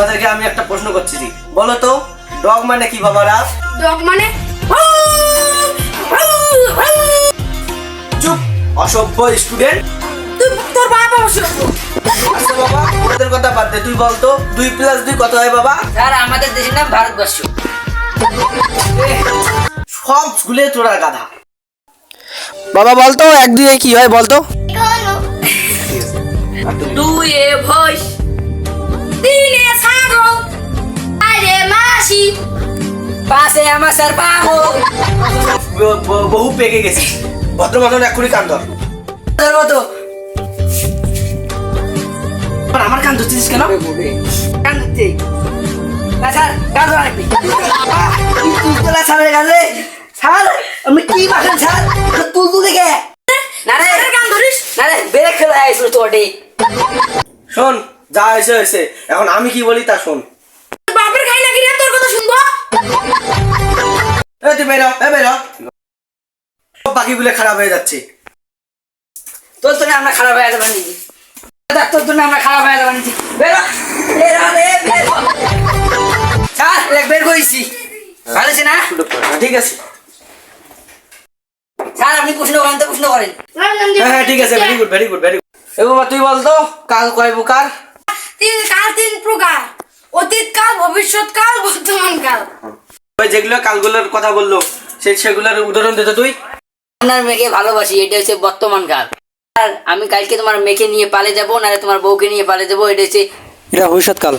তোমাদেরকে আমি একটা প্রশ্ন করছি বলো তো ডগ মানে কি বাবারা? ডগ মানে চুপ অসভ্য স্টুডেন্ট তোর বাবা আচ্ছা বাবা ওদের কথা বাদ দে তুই বলতো দুই প্লাস দুই কত হয় বাবা? স্যার আমাদের দেশের নাম ভারতবর্ষ। সব স্কুলে তোরা গাধা। বাবা বলতো এক দুই কি হয় বলতো? দুই এ তিনে পাশে আমার স্যার পাবো বহু পেকে গেছি। ভদ্র মতন এক্ষুনি কান ধর। মতো আমার কান ধরছিস কেন? কান ধরতে। স্যার কান ধরা রাখবি তুলতলা কাছে। স্যার আমি কি বাসেন স্যার? তুল তুল দেখে। না রে। কান ধরিস? না রে বেড়ে খেলে আইসুর তোটে শোন যা হয়েছে হয়েছে। এখন আমি কি বলি তা শোন। তুই বেরো এ বেরো। পাখিগুলো খারাপ হয়ে যাচ্ছে। তোর জন্য আমরা খারাপ হয়ে নাকি? দেখ, তোর জন্য আমরা খারাপ হয়ে যাবেন নাকি? বেরো বলতো কাল কয় তিন কাল তিন প্রকার। অতীত কাল ভবিষ্যৎ কাল যেগুলো কালগুলোর কথা বলল সে সেগুলোর উদাহরণ দিতে তুই। আপনার মেয়েকে ভালোবাসি এটা হচ্ছে বর্তমান কাল। আর আমি কালকে তোমার মেয়েকে নিয়ে পালে যাব না তোমার বউকে নিয়ে পালে যাব এটা হচ্ছে এটা ভবিষ্যৎকাল।